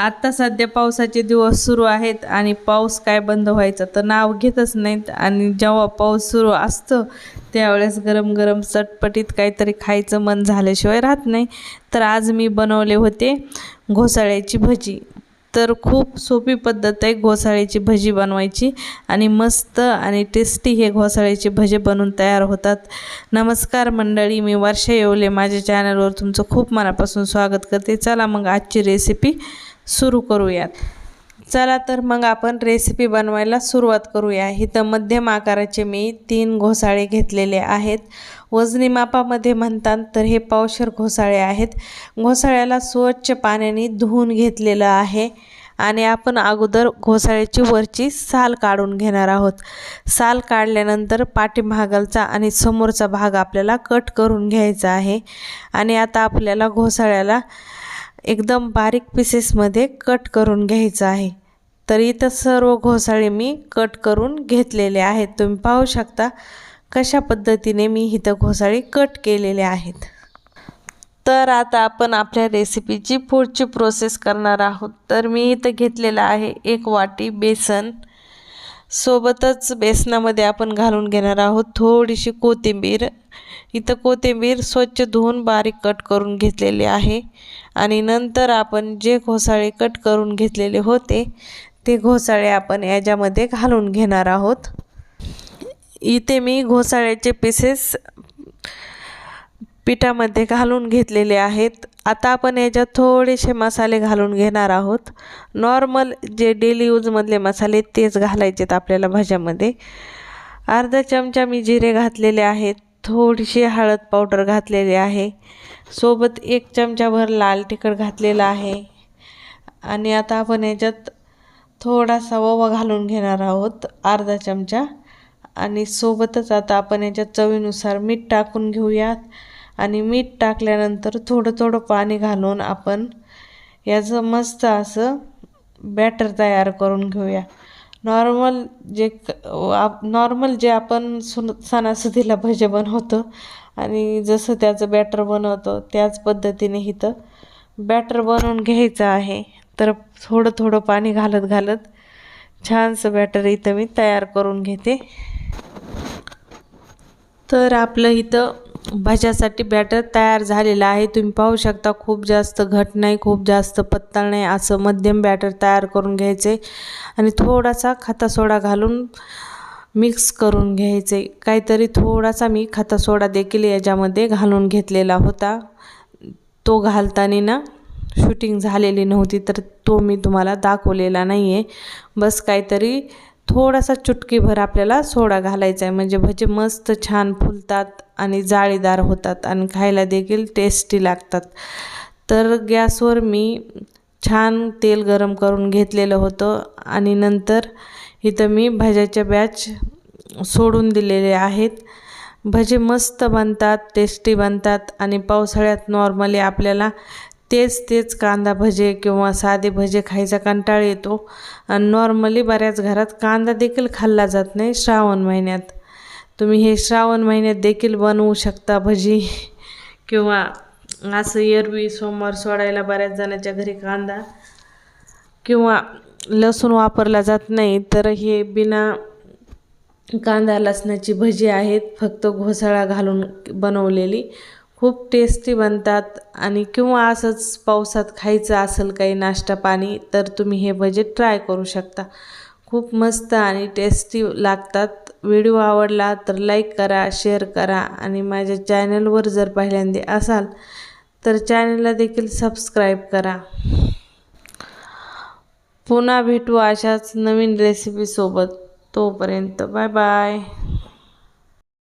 आत्ता सध्या पावसाचे दिवस सुरू आहेत आणि पाऊस काय बंद व्हायचा तर नाव घेतच नाहीत. आणि जेव्हा पाऊस सुरू असतो त्यावेळेस गरम गरम चटपटीत काहीतरी खायचं मन झाल्याशिवाय राहत नाही. तर आज मी बनवले होते घोसाळ्याची भजी. तर खूप सोपी पद्धत आहे घोसाळ्याची भजी बनवायची. आणि मस्त आणि टेस्टी हे घोसाळ्याचे भजे बनवून तयार होतात. नमस्कार मंडळी मी वर्षा येवले. माझ्या चॅनलवर तुमचं खूप मनापासून स्वागत करते. चला मग आजची रेसिपी सुरू करूयात. चला तर मग आपण रेसिपी बनवायला सुरुवात करूया. इथं मध्यम आकाराचे मी तीन घोसाळे घेतलेले आहेत. वजनी मापामध्ये म्हणतात तर हे पावशर घोसाळे आहेत. घोसाळ्याला स्वच्छ पाण्याने धुवून घेतलेलं आहे आणि आपण अगोदर घोसाळ्याची वरची साल काढून घेणार आहोत. साल काढल्यानंतर पाठीमागलचा आणि समोरचा भाग आपल्याला कट करून घ्यायचा आहे आणि आता आपल्याला घोसाळ्याला एकदम बारीक पीसेसमध्ये कट करून घ्यायचं आहे. तर इथं सर्व घोसाळे मी कट करून घेतलेले आहेत. तुम्ही पाहू शकता कशा पद्धतीने मी इथं घोसाळे कट केलेले आहेत. तर आता आपण आपल्या रेसिपीची पुढची प्रोसेस करणार आहोत. तर मी इथं घेतलेलं आहे एक वाटी बेसन. सोबतच बेसनामध्ये आपण घालून घेणार आहोत थोडीशी कोथिंबीर. इथं कोथिंबीर स्वच्छ धुवून बारीक कट करून घेतलेली आहे. आणि नंतर आपण जे घोसाळे कट करून घेतलेले होते ते घोसाळे आपण याच्यामध्ये घालून घेणार आहोत. इथे मी घोसाळ्याचे पीसेस पिठामध्ये घालून घेतलेले आहेत. आता आपण याच्यात थोडेसे मसाले घालून घेणार आहोत. नॉर्मल जे डेली यूजमधले मसाले तेच घालायचेत आपल्याला भाज्यामध्ये. अर्धा चमचा मी जिरे घातलेले आहेत. थोडीशी हळद पावडर घातलेली आहे. सोबत एक चमचाभर लाल तिखट घातलेला आहे. आणि आता आपण याच्यात थोडासा ओवा घालून घेणार आहोत अर्धा चमचा. आणि सोबतच आता आपण याच्यात चवीनुसार मीठ टाकून घेऊयात. आणि मीठ टाकल्यानंतर थोडं थोडं पाणी घालून आपण याचं मस्त असं बॅटर तयार करून घेऊया. नॉर्मल जे नॉर्मल जे आपण सुन सणासुदीला भजे बनवतो आणि जसं त्याचं बॅटर बनवतो त्याच पद्धतीने इथं बॅटर बनवून घ्यायचं आहे. तर थोडं थोडं पाणी घालत घालत छानसं बॅटर इथं मी तयार करून घेते. तर आपलं इथं भाज्यासाठी बॅटर तयार झालेलं आहे. तुम्ही पाहू शकता खूप जास्त घट नाही खूप जास्त पत्तळ नाही असं मध्यम बॅटर तयार करून घ्यायचे. आणि थोडासा खाता सोडा घालून मिक्स करून घ्यायचे. काहीतरी थोडासा मी खाता सोडा देखील याच्यामध्ये घालून घेतलेला होता. तो घालताना ना शूटिंग झालेली नव्हती तर तो मी तुम्हाला दाखवलेला नाही आहे बस काहीतरी थोडासा चुटकीभर आपल्याला सोडा घालायचा आहे. म्हणजे भजे मस्त छान फुलतात आणि जाळीदार होतात आणि खायला देखील टेस्टी लागतात. तर गॅसवर मी छान तेल गरम करून घेतलेलं होतं आणि नंतर इथं मी भज्याच्या बॅच सोडून दिलेले आहेत. भजे मस्त बनतात टेस्टी बनतात आणि पावसाळ्यात नॉर्मली आपल्याला तेच तेच कांदा भजे किंवा साधे भजे खायचा कंटाळ येतो. आणि नॉर्मली बऱ्याच घरात कांदा देखील खाल्ला जात नाही श्रावण महिन्यात. तुम्ही हे श्रावण महिन्यात देखील बनवू शकता भजी. किंवा असं एरवी सोमवार सोडायला बऱ्याच जणांच्या घरी कांदा. किंवा लसूण वापरला जात नाही तर हे बिना कांदा लसणाची भजी आहेत. फक्त घोसाळा घालून बनवलेली. खूप टेस्टी बनतात आणि किंवा असंच पावसात खायचं असेल काही नाश्ता पाणी तर तुम्ही हे भजे ट्राय करू शकता. खूप मस्त आणि टेस्टी लागतात. व्हिडिओ आवडला तर लाईक करा शेअर करा आणि माझ्या चॅनलवर जर पहिल्यांदा असाल तर चॅनलला देखील सबस्क्राईब करा. पुन्हा भेटू अशाच नवीन रेसिपीसोबत तोपर्यंत बाय बाय